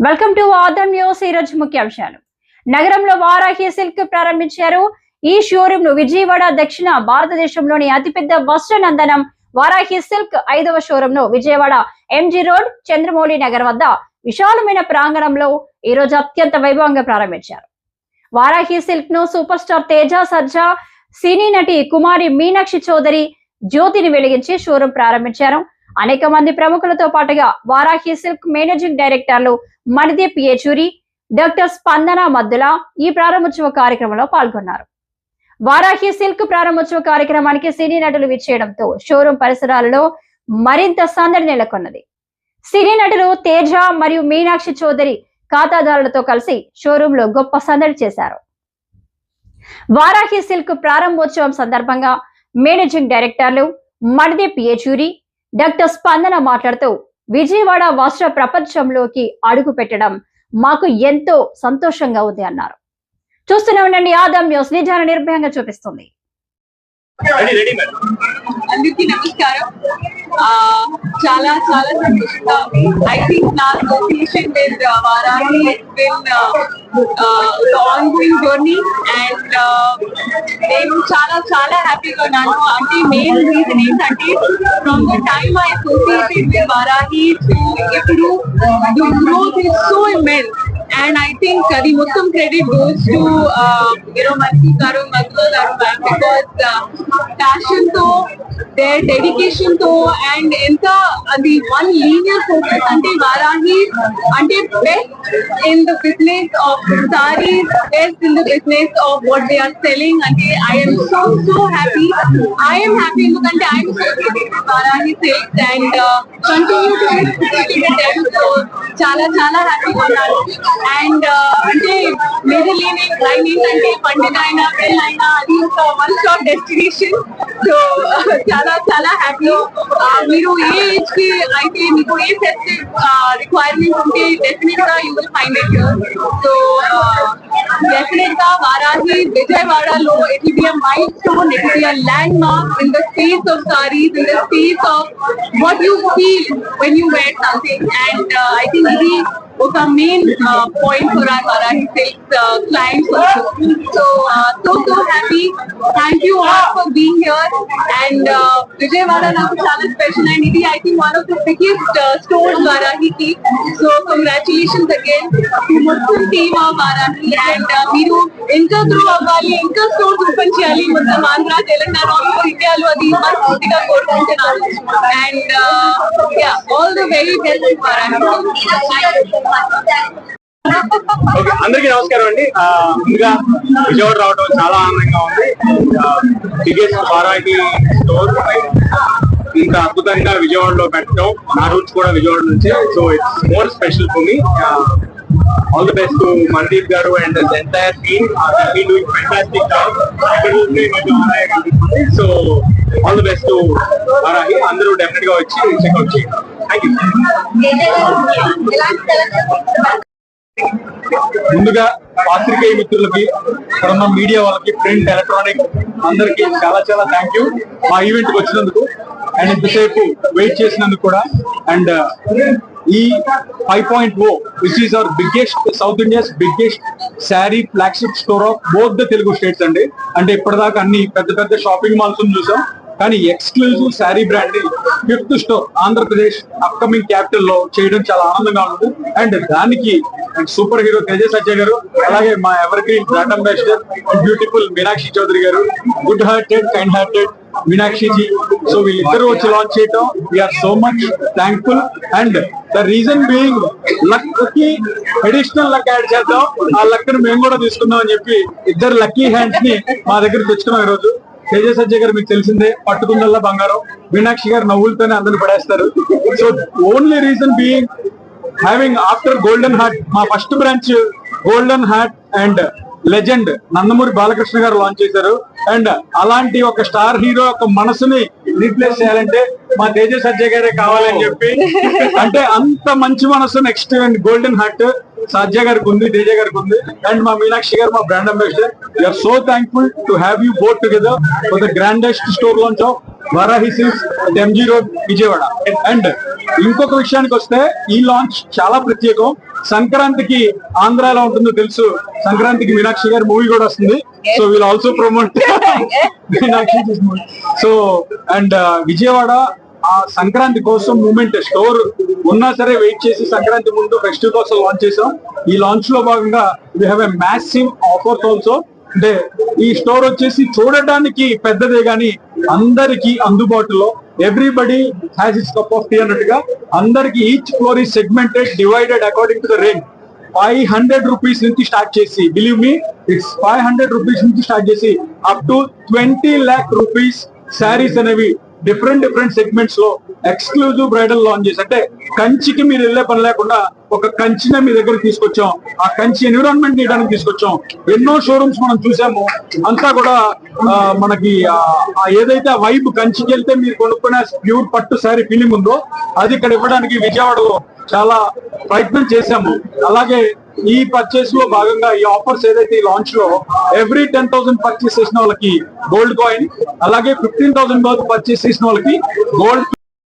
Welcome to Adam news ఈ రోజు ముఖ్యాంశాలు నగరంలో వారాహి సిల్క్ ప్రారంభించారు. ఈ షోరూమ్ను విజయవాడ దక్షిణ భారతదేశంలోని అతిపెద్ద వస్త్ర నందనం వారాహి సిల్క్ ఐదవ షోరూమ్ను విజయవాడ ఎంజీ రోడ్ చంద్రమౌళి నగర్ వద్ద విశాలమైన ప్రాంగణంలో ఈ రోజు అత్యంత వైభవంగా ప్రారంభించారు. వారాహి సిల్క్ను సూపర్ స్టార్ తేజ సజ్జా సినీ నటి కుమారి మీనాక్షి చౌదరి జ్యోతిని వెలిగించి షోరూమ్ ప్రారంభించారు. అనేక మంది ప్రముఖులతో పాటుగా వారాహి సిల్క్ మేనేజింగ్ డైరెక్టర్లు మణిదీప్ యేచూరి డాక్టర్ స్పందన మద్దుల ఈ ప్రారంభోత్సవ కార్యక్రమంలో పాల్గొన్నారు. వారాహి సిల్క్ ప్రారంభోత్సవ కార్యక్రమానికి సినీ నటులు విచ్చేయడంతో షోరూం పరిసరాలలో మరింత సందడి నెలకొన్నది. సినీ నటులు తేజ మరియు మీనాక్షి చౌదరి ఖాతాదారులతో కలిసి షోరూమ్లో గొప్ప సందడి చేశారు. వారాహి సిల్క్ ప్రారంభోత్సవం సందర్భంగా మేనేజింగ్ డైరెక్టర్లు మణిదీప్ యేచూరి డాక్టర్ స్పందన మాట్లాడుతూ విజయవాడ వస్త్ర ప్రపంచంలోకి అడుగు పెట్టడం మాకు ఎంతో సంతోషంగా ఉంది అన్నారు. చూస్తూనే ఉండండి ఆదం న్యూస్. నిజాన్ని నిర్భయంగా చూపిస్తుంది. అందరికీ నమస్కారం ఆ చాలా చాలా సంతోషంగా ఉంది ఐ థింక్ నా association with Varahi been on going journey and నేను చాలా చాలా హ్యాపీగా ఉన్నాను అంటే మెయిన్ రీజన్ ఏంటంటే from the time I associated with Varahi to ఇప్పుడు the growth is so immense and I think అది మొత్తం క్రెడిట్ గోస్ టు యూనో మంచి గారు మధు గారు మ్యామ్ బికాస్ ప్యాషన్తో దే డెడికేషన్తో అండ్ ఎంత అది వన్ లీనియర్ ఫోకస్ అంటే వారాహి అంటే best in the business of sarees best in the business of what they are selling అంటే I'm so so happy I'm happy ఎందుకంటే I'm so Varahi sales and continue to చాలా చాలా హ్యాపీగా ఉన్నాను and అంటే major leaning line ఏంటంటే పండుగ అయినా పెళ్ళి అయినా అది ఒక వన్ స్టాప్ డెస్టినేషన్ సో చాలా చాలా హ్యాపీ మీరు ఏ ఏజ్కి అయితే మీకు ఏ ఫెస్టివ్ రిక్వైర్మెంట్ ఉంటే డెఫినెట్గా you will find it so Kolkata, Varahi, Vijayawada Low, it will be a milestone, it will be a landmark in the space of saris, in the space of what you feel when you wear something. And uh, I think it something and I think ఇది ఒక main point for our Varahi silks clients so so so happy thank you all for being here and Vijayawada నాకు చాలా special and ఇది I think one of the biggest stores వారాహికి so congratulations again మొత్తం team of Varahi and మీరు ఇంకా grow అవ్వాలి ఇంకా stores open చేయాలి మొత్తం ఆంధ్ర తెలంగాణ ఆల్ ఓవర్ ఇండియాలో అది మనస్ఫూర్తిగా కోరుకుంటున్నాను and all the very best Varahi okay అందరికీ నమస్కారం అండి. ముందుగా విజయవాడ రావడం చాలా ఆనందంగా ఉంది. బిగ్గెస్ట్ వారాకి స్టోర్ ఇంత అద్భుతంగా విజయవాడలో పెట్టడం నా రూట్స్ కూడా విజయవాడ నుంచి. So it's more special for me all the best to Mandeep గారు and entire team doing fantastic job so all the best to Varahi అందరూ డెఫినెట్గా వచ్చి చెక్అవుట్ చేయండి. ముందుగా పాత్రికేయ మిత్రులకి ఇక్కడ ఉన్న మీడియా వాళ్ళకి ప్రింట్ ఎలక్ట్రానిక్ అందరికి చాలా చాలా థ్యాంక్ యూ మా ఈవెంట్కి వచ్చినందుకు అండ్ ఇంతసేపు వెయిట్ చేసినందుకు కూడా. అండ్ uh, ఈ five point o which is our biggest south India's biggest saree flagship store of both the Telugu states అండి. అంటే ఇప్పటిదాకా అన్ని పెద్ద పెద్ద షాపింగ్ మాల్స్ చూసాం. కానీ exclusive saree brand fifth store Andhra Pradesh upcoming క్యాపిటల్లో చేయడం చాలా ఆనందంగా ఉంది అండ్ దానికి సూపర్ హీరో తేజ సజ్జయ్ గారు అలాగే మా evergreen brand ambassador beautiful Meenakshi Chowdary గారు good hearted kind hearted Meenakshi ji. So వీళ్ళిద్దరు వచ్చి లాంచ్ చేయటం we're so much thankful and the reason being lucky additional luck add చేద్దాం. ఆ లక్ని మేము కూడా తీసుకుందాం అని చెప్పి ఇద్దరు లక్కీ హ్యాండ్స్ని మా దగ్గర తెచ్చుకున్నాం ఈ రోజు తేజ సజ్జయ్ గారు మీకు తెలిసిందే పట్టుకుందల్లా బంగారం. మీనాక్షి గారు నవ్వులతోనే అందరిని పడేస్తారు. So only reason being having after golden heart మా first branch golden heart and legend Nandamuri Balakrishna గారు లాంచ్ చేశారు. అండ్ అలాంటి ఒక స్టార్ హీరో యొక్క మనసుని రీప్లేస్ చేయాలంటే మా తేజస్ సజ్జయ్ గారే కావాలని చెప్పి. అంటే అంత మంచి మనసు నెక్స్ట్ గోల్డెన్ హార్ట్ సజ్జ గారికి ఉంది తేజ గారికి ఉంది. అండ్ మా మీనాక్షి గారు మా brand ambassador you're so thankful to have you both together for the grandest store launch of Varahi MG road Vijayawada and ఇంకొక విషయానికి వస్తే ఈ లాంచ్ చాలా ప్రత్యేకం. సంక్రాంతికి ఆంధ్ర ఎలా ఉంటుందో తెలుసు. సంక్రాంతికి మీనాక్షి గారి మూవీ కూడా వస్తుంది. So will also promote Meenakshi so and Vijayawada ఆ సంక్రాంతి కోసం మూమెంట్ స్టోర్ ఉన్నా సరే వెయిట్ చేసి సంక్రాంతి ముందు ఫెస్టివ్ కోసం లాంచ్ చేసాం ఈ లాంచ్లో భాగంగా we have a massive offers also అంటే ఈ స్టోర్ వచ్చేసి చూడటానికి పెద్దదే గాని అందరికి అందుబాటులో. Everybody has is cup of tea అన్నట్టుగా అందరికి ఈచ్ ఫ్లోర్ ఈ segmented divided according to the range five hundred rupees నుంచి స్టార్ట్ చేసి believe me it's five hundred rupees నుంచి స్టార్ట్ చేసి up to twenty lakh rupees sarees అనేవి different different సెగ్మెంట్స్లో exclusive bridal launches అంటే కంచికి మీరు వెళ్ళే పని లేకుండా ఒక కంచినే మీ దగ్గర తీసుకొచ్చాం. ఆ కంచి ఎన్విరాన్మెంట్ తీయడానికి తీసుకొచ్చాం. ఎన్నో షోరూమ్స్ మనం చూసాము. అంతా కూడా మనకి ఏదైతే వైబ్ కంచికి వెళ్తే మీరు కొనుక్కునే ప్యూర్ పట్టు శారీ ఫీలింగ్ ఉందో అది ఇక్కడ ఇవ్వడానికి విజయవాడలో చాలా ప్రయత్నం చేశాము. అలాగే ఈ పర్చేస్లో భాగంగా ఈ ఆఫర్స్ ఏదైతే ఈ లాంచ్లో ఎవ్రీ టెన్ థౌసండ్ పర్చేస్ చేసిన వాళ్ళకి గోల్డ్ కాయిన్ అలాగే ఫిఫ్టీన్ థౌసండ్ పర్చేస్ చేసిన వాళ్ళకి గోల్డ్